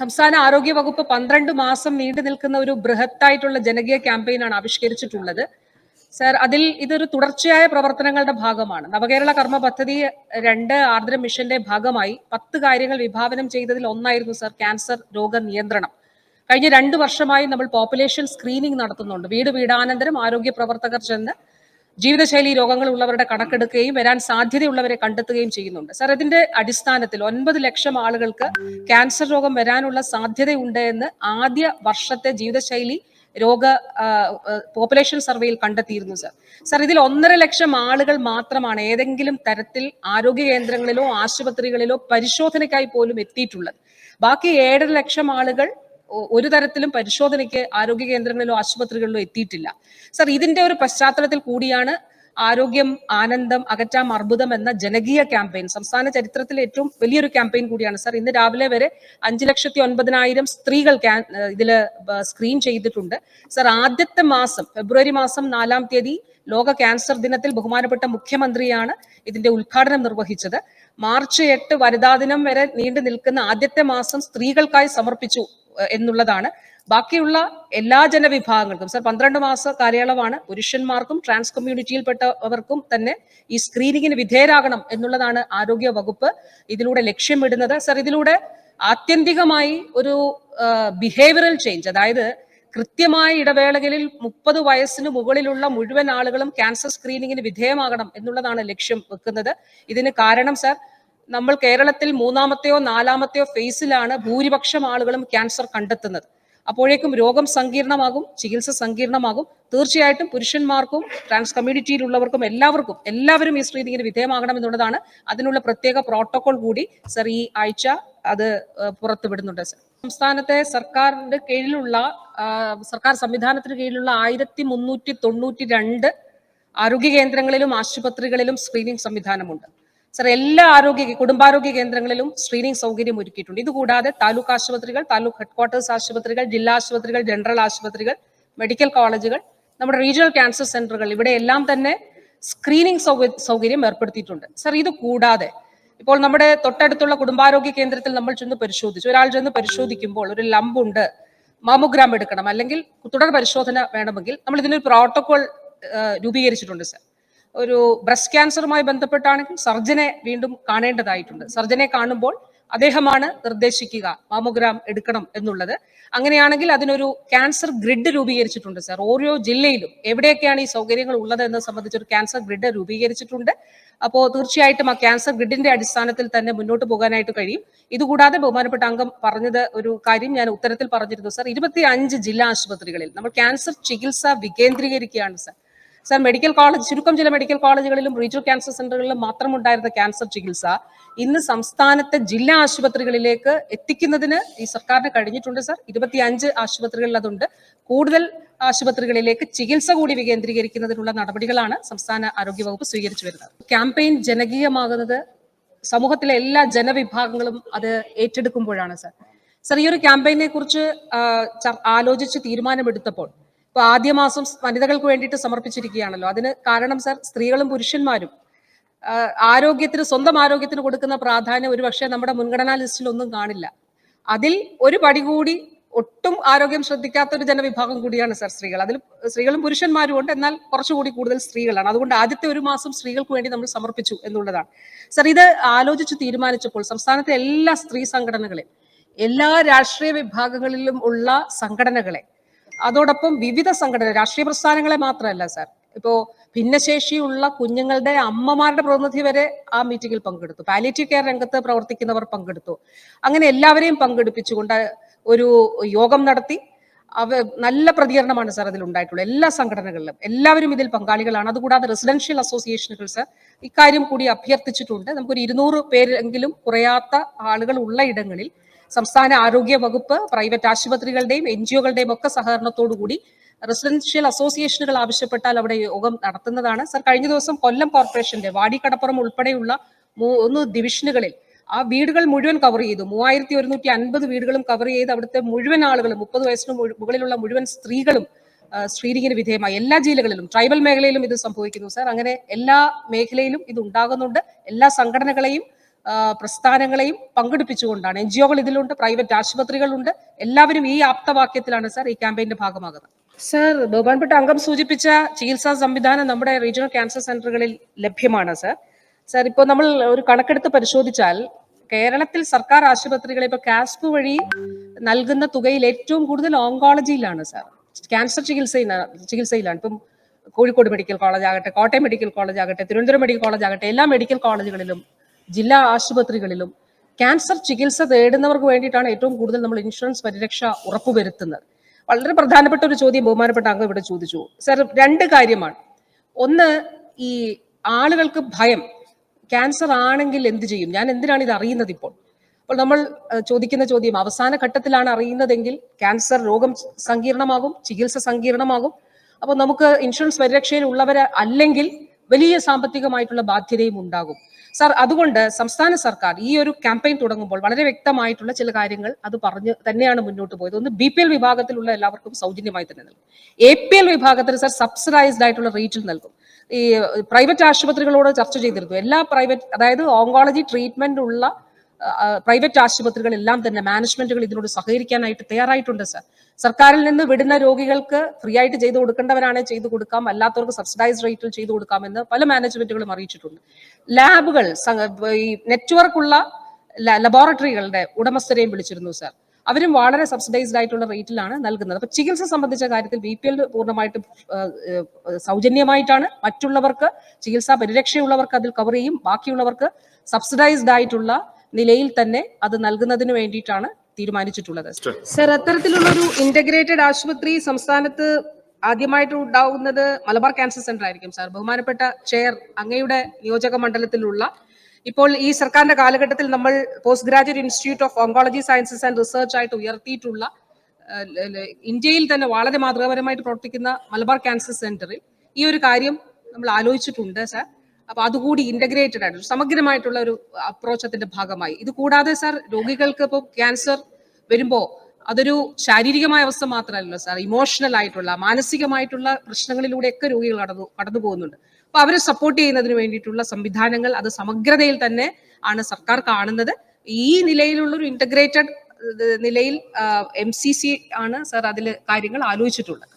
സംസ്ഥാന ആരോഗ്യ വകുപ്പ് പന്ത്രണ്ട് മാസം നീണ്ടു നിൽക്കുന്ന ഒരു ബൃഹത്തായിട്ടുള്ള ജനകീയ ക്യാമ്പയിനാണ് ആവിഷ്കരിച്ചിട്ടുള്ളത്. സർ അതിൽ ഇതൊരു തുടർച്ചയായ പ്രവർത്തനങ്ങളുടെ ഭാഗമാണ്. നവകേരള കർമ്മ പദ്ധതി രണ്ട് ആർദ്ര മിഷന്റെ ഭാഗമായി പത്ത് കാര്യങ്ങൾ വിഭാവനം ചെയ്തതിൽ ഒന്നായിരുന്നു സർ ക്യാൻസർ രോഗ നിയന്ത്രണം. കഴിഞ്ഞ രണ്ട് വർഷമായി നമ്മൾ പോപ്പുലേഷൻ സ്ക്രീനിംഗ് നടത്തുന്നുണ്ട്. വീട് വീടാനന്തരം ആരോഗ്യ പ്രവർത്തകർ ചെന്ന് ജീവിതശൈലി രോഗങ്ങൾ ഉള്ളവരുടെ കണക്കെടുക്കുകയും വരാൻ സാധ്യതയുള്ളവരെ കണ്ടെത്തുകയും ചെയ്യുന്നുണ്ട്. സർ ഇതിന്റെ അടിസ്ഥാനത്തിൽ ഒൻപത് ലക്ഷം ആളുകൾക്ക് ക്യാൻസർ രോഗം വരാനുള്ള സാധ്യതയുണ്ട് എന്ന് ആദ്യ വർഷത്തെ ജീവിതശൈലി രോഗ പോപ്പുലേഷൻ സർവേയിൽ കണ്ടെത്തിയിരുന്നു സർ സർ ഇതിൽ ഒന്നര ലക്ഷം ആളുകൾ മാത്രമാണ് ഏതെങ്കിലും തരത്തിൽ ആരോഗ്യ കേന്ദ്രങ്ങളിലോ ആശുപത്രികളിലോ പരിശോധനയ്ക്കായി പോലും എത്തിയിട്ടുള്ളത്. ബാക്കി ഏഴര ലക്ഷം ആളുകൾ ഒരു തരത്തിലും പരിശോധനയ്ക്ക് ആരോഗ്യ കേന്ദ്രങ്ങളിലോ ആശുപത്രികളിലോ എത്തിയിട്ടില്ല. സർ ഇതിന്റെ ഒരു പശ്ചാത്തലത്തിൽ കൂടിയാണ് ആരോഗ്യം ആനന്ദം അകറ്റാം അർബുദം എന്ന ജനകീയ ക്യാമ്പയിൻ. സംസ്ഥാന ചരിത്രത്തിലെ ഏറ്റവും വലിയൊരു ക്യാമ്പയിൻ കൂടിയാണ്. സർ ഇന്ന് രാവിലെ വരെ അഞ്ചു ലക്ഷത്തി ഒൻപതിനായിരം സ്ത്രീകൾ ഇതിൽ സ്ക്രീൻ ചെയ്തിട്ടുണ്ട്. സർ ആദ്യത്തെ മാസം ഫെബ്രുവരി മാസം നാലാം തീയതി ലോക ക്യാൻസർ ദിനത്തിൽ ബഹുമാനപ്പെട്ട മുഖ്യമന്ത്രിയാണ് ഇതിന്റെ ഉദ്ഘാടനം നിർവഹിച്ചത്. മാർച്ച് എട്ട് വനിതാ ദിനം വരെ നീണ്ടു നിൽക്കുന്ന ആദ്യത്തെ മാസം സ്ത്രീകൾക്കായി സമർപ്പിച്ചു. എന്നുള്ളതാണ്. ബാക്കിയുള്ള എല്ലാ ജനവിഭാഗങ്ങൾക്കും സർ പന്ത്രണ്ട് മാസ കാലയളവാണ് പുരുഷന്മാർക്കും ട്രാൻസ് കമ്മ്യൂണിറ്റിയിൽപ്പെട്ടവർക്കും തന്നെ ഈ സ്ക്രീനിങ്ങിന് വിധേയരാകണം എന്നുള്ളതാണ് ആരോഗ്യ വകുപ്പ് ഇതിലൂടെ ലക്ഷ്യമിടുന്നത്. സർ ഇതിലൂടെ ആത്യന്തികമായി ഒരു ബിഹേവിയറൽ ചേഞ്ച് അതായത് കൃത്യമായ ഇടവേളകളിൽ മുപ്പത് വയസ്സിന് മുകളിലുള്ള മുഴുവൻ ആളുകളും ക്യാൻസർ സ്ക്രീനിങ്ങിന് വിധേയമാകണം എന്നുള്ളതാണ് ലക്ഷ്യം വെക്കുന്നത്. ഇതിന് കാരണം സർ നമ്മൾ കേരളത്തിൽ മൂന്നാമത്തെയോ നാലാമത്തെയോ ഫേസിലാണ് ഭൂരിപക്ഷം ആളുകളും ക്യാൻസർ കണ്ടെത്തുന്നത്. അപ്പോഴേക്കും രോഗം സങ്കീർണമാകും ചികിത്സ സങ്കീർണമാകും. തീർച്ചയായിട്ടും പുരുഷന്മാർക്കും ട്രാൻസ് കമ്മ്യൂണിറ്റിയിലുള്ളവർക്കും എല്ലാവർക്കും എല്ലാവരും ഈ സ്ക്രീനിങ്ങിന് വിധേയമാകണം എന്നുള്ളതാണ് അതിനുള്ള പ്രത്യേക പ്രോട്ടോകോൾ കൂടി സർ ഈ ആഴ്ച അത് പുറത്തുവിടുന്നുണ്ട് സർ സംസ്ഥാനത്തെ സർക്കാരിന്റെ കീഴിലുള്ള സർക്കാർ സംവിധാനത്തിന് കീഴിലുള്ള ആയിരത്തി മുന്നൂറ്റി തൊണ്ണൂറ്റി രണ്ട് ആരോഗ്യ കേന്ദ്രങ്ങളിലും ആശുപത്രികളിലും സ്ക്രീനിങ് സംവിധാനമുണ്ട്. സർ എല്ലാ ആരോഗ്യ കുടുംബാരോഗ്യ കേന്ദ്രങ്ങളിലും സ്ക്രീനിംഗ് സൗകര്യം ഒരുക്കിയിട്ടുണ്ട്. ഇതുകൂടാതെ താലൂക്ക് ആശുപത്രികൾ താലൂക്ക് ഹെഡ്ക്വാർട്ടേഴ്സ് ആശുപത്രികൾ ജില്ലാ ആശുപത്രികൾ ജനറൽ ആശുപത്രികൾ മെഡിക്കൽ കോളേജുകൾ നമ്മുടെ റീജിയണൽ ക്യാൻസർ സെന്ററുകൾ ഇവിടെ എല്ലാം തന്നെ സ്ക്രീനിംഗ് സൗക- സൗകര്യം ഏർപ്പെടുത്തിയിട്ടുണ്ട്. സർ ഇത് കൂടാതെ ഇപ്പോൾ നമ്മുടെ തൊട്ടടുത്തുള്ള കുടുംബാരോഗ്യ കേന്ദ്രത്തിൽ നമ്മൾ ചെന്ന് പരിശോധിച്ചു. ഒരാൾ ചെന്ന് പരിശോധിക്കുമ്പോൾ ഒരു ലംബുണ്ട് മാമോഗ്രാം എടുക്കണം അല്ലെങ്കിൽ തുടർ പരിശോധന വേണമെങ്കിൽ നമ്മൾ ഇതിനൊരു പ്രോട്ടോകോൾ രൂപീകരിച്ചിട്ടുണ്ട് സർ. ഒരു ബ്രസ്റ്റ് ക്യാൻസറുമായി ബന്ധപ്പെട്ടാണെങ്കിൽ സർജനെ വീണ്ടും കാണേണ്ടതായിട്ടുണ്ട്. സർജനെ കാണുമ്പോൾ അദ്ദേഹമാണ് നിർദ്ദേശിക്കുക മാമോഗ്രാം എടുക്കണം എന്നുള്ളത്. അങ്ങനെയാണെങ്കിൽ അതിനൊരു ക്യാൻസർ ഗ്രിഡ് രൂപീകരിച്ചിട്ടുണ്ട് സാർ ഓരോ ജില്ലയിലും എവിടെയൊക്കെയാണ് ഈ സൗകര്യങ്ങൾ ഉള്ളത് എന്ന് സംബന്ധിച്ച് ഒരു ക്യാൻസർ ഗ്രിഡ് രൂപീകരിച്ചിട്ടുണ്ട്. അപ്പോൾ തീർച്ചയായിട്ടും ആ ക്യാൻസർ ഗ്രിഡിന്റെ അടിസ്ഥാനത്തിൽ തന്നെ മുന്നോട്ട് പോകാനായിട്ട് കഴിയും. ഇതുകൂടാതെ ബഹുമാനപ്പെട്ട അംഗം പറഞ്ഞത് ഒരു കാര്യം ഞാൻ ഉത്തരത്തിൽ പറഞ്ഞിരുന്നു സാർ ഇരുപത്തി അഞ്ച് ജില്ലാ ആശുപത്രികളിൽ നമ്മൾ ക്യാൻസർ ചികിത്സ വികേന്ദ്രീകരിക്കുകയാണ് സർ സർ മെഡിക്കൽ കോളേജ് ചുരുക്കം ചില മെഡിക്കൽ കോളേജുകളിലും റീജിയൽ ക്യാൻസർ സെന്ററുകളിലും മാത്രം ഉണ്ടായിരുന്ന ക്യാൻസർ ചികിത്സ ഇന്ന് സംസ്ഥാനത്തെ ജില്ലാ ആശുപത്രികളിലേക്ക് എത്തിക്കുന്നതിന് ഈ സർക്കാരിന് കഴിഞ്ഞിട്ടുണ്ട് സർ. ഇരുപത്തിയഞ്ച് ആശുപത്രികളിൽ അതുണ്ട്. കൂടുതൽ ആശുപത്രികളിലേക്ക് ചികിത്സ കൂടി വികേന്ദ്രീകരിക്കുന്നതിനുള്ള നടപടികളാണ് സംസ്ഥാന ആരോഗ്യ വകുപ്പ് സ്വീകരിച്ചു വരുന്നത്. ക്യാമ്പയിൻ ജനകീയമാകുന്നത് സമൂഹത്തിലെ എല്ലാ ജനവിഭാഗങ്ങളും അത് ഏറ്റെടുക്കുമ്പോഴാണ് സർ. സർ ഈ ഒരു ക്യാമ്പയിനെ കുറിച്ച് ആലോചിച്ച് തീരുമാനമെടുത്തപ്പോൾ ഇപ്പൊ ആദ്യ മാസം വനിതകൾക്ക് വേണ്ടിയിട്ട് സമർപ്പിച്ചിരിക്കുകയാണല്ലോ. അതിന് കാരണം സർ സ്ത്രീകളും പുരുഷന്മാരും. ആരോഗ്യത്തിന് സ്വന്തം ആരോഗ്യത്തിന് കൊടുക്കുന്ന പ്രാധാന്യം ഒരുപക്ഷെ നമ്മുടെ മുൻഗണനാ ലിസ്റ്റിൽ ഒന്നും കാണില്ല. അതിൽ ഒരു പടി കൂടി ഒട്ടും ആരോഗ്യം ശ്രദ്ധിക്കാത്ത ഒരു ജനവിഭാഗം കൂടിയാണ് സർ സ്ത്രീകൾ. അതിൽ സ്ത്രീകളും പുരുഷന്മാരും ഉണ്ട്. എന്നാൽ കുറച്ചുകൂടി കൂടുതൽ സ്ത്രീകളാണ്. അതുകൊണ്ട് ആദ്യത്തെ ഒരു മാസം സ്ത്രീകൾക്ക് വേണ്ടി നമ്മൾ സമർപ്പിച്ചു എന്നുള്ളതാണ്. സർ ഇത് ആലോചിച്ച് തീരുമാനിച്ചപ്പോൾ സംസ്ഥാനത്തെ എല്ലാ സ്ത്രീ സംഘടനകളെ എല്ലാ രാഷ്ട്രീയ വിഭാഗങ്ങളിലും ഉള്ള സംഘടനകളെ അതോടൊപ്പം വിവിധ സംഘടന രാഷ്ട്രീയ പ്രസ്ഥാനങ്ങളെ മാത്രമല്ല സാർ. ഇപ്പോ ഭിന്നശേഷിയുള്ള കുഞ്ഞുങ്ങളുടെ അമ്മമാരുടെ പ്രതിനിധി വരെ ആ മീറ്റിംഗിൽ പങ്കെടുത്തു. പാലിയേറ്റീവ് കെയർ രംഗത്ത് പ്രവർത്തിക്കുന്നവർ പങ്കെടുത്തു. അങ്ങനെ എല്ലാവരെയും പങ്കെടുപ്പിച്ചുകൊണ്ട് ഒരു യോഗം നടത്തി. അവ നല്ല പ്രതികരണമാണ് സാർ അതിൽ ഉണ്ടായിട്ടുള്ളത്. എല്ലാ സംഘടനകളിലും. എല്ലാവരും ഇതിൽ പങ്കാളികളാണ്. അതുകൂടാതെ റെസിഡൻഷ്യൽ അസോസിയേഷനുകൾ സാർ ഇക്കാര്യം കൂടി അഭ്യർത്ഥിച്ചിട്ടുണ്ട്. നമുക്കൊരു ഇരുന്നൂറ് പേരെങ്കിലും കുറയാത്ത ആളുകൾ ഉള്ള ഇടങ്ങളിൽ സംസ്ഥാന ആരോഗ്യ വകുപ്പ് പ്രൈവറ്റ് ആശുപത്രികളുടെയും എൻ ജി ഒകളുടെയും ഒക്കെ സഹകരണത്തോടു കൂടി റെസിഡൻഷ്യൽ അസോസിയേഷനുകൾ ആവശ്യപ്പെട്ടാൽ അവിടെ യോഗം നടത്തുന്നതാണ്. സർ കഴിഞ്ഞ ദിവസം കൊല്ലം കോർപ്പറേഷന്റെ വാടിക്കടപ്പുറം ഉൾപ്പെടെയുള്ള മൂന്ന് ഡിവിഷനുകളിൽ ആ വീടുകൾ മുഴുവൻ കവർ ചെയ്തു. മൂവായിരത്തി ഒരുന്നൂറ്റി അൻപത് വീടുകളും കവർ ചെയ്ത് അവിടുത്തെ മുഴുവൻ ആളുകളും മുപ്പത് വയസ്സിന് മുകളിലുള്ള മുഴുവൻ സ്ത്രീകളും സ്ക്രീനിങ്ങിന് വിധേയമായി. എല്ലാ ജില്ലകളിലും ട്രൈബൽ മേഖലയിലും ഇത് സംഭവിക്കുന്നു. സർ അങ്ങനെ എല്ലാ മേഖലയിലും ഇത് ഉണ്ടാകുന്നുണ്ട്. എല്ലാ സംഘടനകളെയും പ്രസ്ഥാനങ്ങളെയും പങ്കെടുപ്പിച്ചുകൊണ്ടാണ്. എൻ ജി ഒകൾ ഇതിലുണ്ട് പ്രൈവറ്റ് ആശുപത്രികളുണ്ട്. എല്ലാവരും ഈ ആപ്തവാക്യത്തിലാണ് സാർ ഈ ക്യാമ്പയിന്റെ ഭാഗമാകുന്നത്. സാർ ബഹുമാനപ്പെട്ട അംഗം സൂചിപ്പിച്ച ചികിത്സാ സംവിധാനം നമ്മുടെ റീജിയണൽ ക്യാൻസർ സെന്ററുകളിൽ ലഭ്യമാണ് സർ. സർ ഇപ്പോൾ നമ്മൾ ഒരു കണക്കെടുത്ത് പരിശോധിച്ചാൽ കേരളത്തിൽ സർക്കാർ ആശുപത്രികളിൽ ഇപ്പോൾ കാസ്പ് വഴി നൽകുന്ന തുകയിൽ ഏറ്റവും കൂടുതൽ ഓങ്കോളജിയിലാണ് സർ. ക്യാൻസർ ചികിത്സയിൽ ചികിത്സയിലാണ്. ഇപ്പം കോഴിക്കോട് മെഡിക്കൽ കോളേജ് ആകട്ടെ കോട്ടയം മെഡിക്കൽ കോളേജ് ആകട്ടെ തിരുവനന്തപുരം മെഡിക്കൽ കോളേജ് ആകട്ടെ എല്ലാ മെഡിക്കൽ കോളേജുകളിലും ജില്ലാ ആശുപത്രികളിലും ക്യാൻസർ ചികിത്സ തേടുന്നവർക്ക് വേണ്ടിയിട്ടാണ് ഏറ്റവും കൂടുതൽ നമ്മൾ ഇൻഷുറൻസ് പരിരക്ഷ ഉറപ്പുവരുത്തുന്നത്. വളരെ പ്രധാനപ്പെട്ട ഒരു ചോദ്യം ബഹുമാനപ്പെട്ട അംഗം ഇവിടെ ചോദിച്ചു. സർ രണ്ട് കാര്യമാണ്. ഒന്ന് ഈ ആളുകൾക്ക് ഭയം. ക്യാൻസർ ആണെങ്കിൽ എന്ത് ചെയ്യും? ഞാൻ എന്തിനാണ് ഇത് അറിയുന്നത് ഇപ്പോൾ? അപ്പോൾ നമ്മൾ ചോദിക്കുന്ന ചോദ്യം അവസാന ഘട്ടത്തിലാണ് അറിയുന്നതെങ്കിൽ ക്യാൻസർ രോഗം സങ്കീർണമാകും ചികിത്സ സങ്കീർണമാകും. അപ്പോൾ നമുക്ക് ഇൻഷുറൻസ് പരിരക്ഷയിൽ ഉള്ളവർ അല്ലെങ്കിൽ വലിയ സാമ്പത്തികമായിട്ടുള്ള ബാധ്യതയും ഉണ്ടാകും. സാർ അതുകൊണ്ട് സംസ്ഥാന സർക്കാർ ഈ ഒരു ക്യാമ്പയിൻ തുടങ്ങുമ്പോൾ വളരെ വ്യക്തമായിട്ടുള്ള ചില കാര്യങ്ങൾ അത് പറഞ്ഞ് തന്നെയാണ് മുന്നോട്ട് പോയത്. ഒന്ന് ബി പി എൽ വിഭാഗത്തിലുള്ള എല്ലാവർക്കും സൗജന്യമായി തന്നെ നൽകും. എ പി എൽ വിഭാഗത്തിന് സാർ സബ്സിഡൈസ്ഡ് ആയിട്ടുള്ള റേറ്റിൽ നൽകും. ഈ പ്രൈവറ്റ് ആശുപത്രികളോട് ചർച്ച ചെയ്തിരുന്നു. എല്ലാ പ്രൈവറ്റ് അതായത് ഓങ്കോളജി ട്രീറ്റ്മെന്റ് ഉള്ള പ്രൈവറ്റ് ആശുപത്രികളെല്ലാം തന്നെ മാനേജ്മെന്റുകൾ ഇതിനോട് സഹകരിക്കാനായിട്ട് തയ്യാറായിട്ടുണ്ട് സർ. സർക്കാരിൽ നിന്ന് വിടുന്ന രോഗികൾക്ക് ഫ്രീ ആയിട്ട് ചെയ്തു കൊടുക്കേണ്ടവരാണെ ചെയ്തു കൊടുക്കാം അല്ലാത്തവർക്ക് സബ്സിഡൈസ് റേറ്റിൽ ചെയ്തു കൊടുക്കാമെന്ന് പല മാനേജ്മെന്റുകളും അറിയിച്ചിട്ടുണ്ട്. ലാബുകൾ ഈ നെറ്റ്വർക്കുള്ള ലബോറട്ടറികളുടെ ഉടമസ്ഥരെയും വിളിച്ചിരുന്നു സർ. അവരും വളരെ സബ്സിഡൈസ്ഡ് ആയിട്ടുള്ള റേറ്റിലാണ് നൽകുന്നത്. അപ്പൊ ചികിത്സ സംബന്ധിച്ച കാര്യത്തിൽ ബി പി എൽ പൂർണമായിട്ടും സൗജന്യമായിട്ടാണ് മറ്റുള്ളവർക്ക് ചികിത്സാ പരിരക്ഷയുള്ളവർക്ക് അതിൽ കവർ ചെയ്യും ബാക്കിയുള്ളവർക്ക് സബ്സിഡൈസ്ഡ് ആയിട്ടുള്ള നിലയിൽ തന്നെ അത് നൽകുന്നതിന് വേണ്ടിയിട്ടാണ് തീരുമാനിച്ചിട്ടുള്ളത്. സർ അത്തരത്തിലുള്ള ഒരു ഇന്റഗ്രേറ്റഡ് ആശുപത്രി സംസ്ഥാനത്ത് ആദ്യമായിട്ട് ഉണ്ടാകുന്നത് മലബാർ ക്യാൻസർ സെന്റർ ആയിരിക്കും സാർ ബഹുമാനപ്പെട്ട ചെയർ അങ്ങയുടെ നിയോജക മണ്ഡലത്തിലുള്ള ഇപ്പോൾ ഈ സർക്കാരിന്റെ കാലഘട്ടത്തിൽ നമ്മൾ post graduate institute of oncology sciences and research ആയിട്ട് ഉയർത്തിയിട്ടുള്ള ഇന്ത്യയിൽ തന്നെ വളരെ മാതൃകാപരമായിട്ട് പ്രവർത്തിക്കുന്ന മലബാർ ക്യാൻസർ സെന്ററിൽ ഈ ഒരു കാര്യം നമ്മൾ ആലോചിച്ചിട്ടുണ്ട് സാർ അപ്പൊ അതുകൂടി ഇന്റഗ്രേറ്റഡ് ആയിട്ട് സമഗ്രമായിട്ടുള്ള ഒരു അപ്രോച്ച് അതിന്റെ ഭാഗമായി. ഇത് കൂടാതെ സാർ രോഗികൾക്ക് ഇപ്പോൾ ക്യാൻസർ വരുമ്പോ അതൊരു ശാരീരികമായ അവസ്ഥ മാത്രമല്ലല്ലോ സാർ ഇമോഷണൽ ആയിട്ടുള്ള മാനസികമായിട്ടുള്ള പ്രശ്നങ്ങളിലൂടെയൊക്കെ രോഗികൾ കടന്നു കടന്നു പോകുന്നുണ്ട്. അപ്പൊ അവരെ സപ്പോർട്ട് ചെയ്യുന്നതിന് വേണ്ടിയിട്ടുള്ള സംവിധാനങ്ങൾ അത് സമഗ്രതയിൽ തന്നെ ആണ് സർക്കാർ കാണുന്നത്. ഈ നിലയിലുള്ള ഒരു ഇന്റഗ്രേറ്റഡ് നിലയിൽ എം സി സി ആണ് സാർ അതിൽ കാര്യങ്ങൾ ആലോചിച്ചിട്ടുള്ളത്.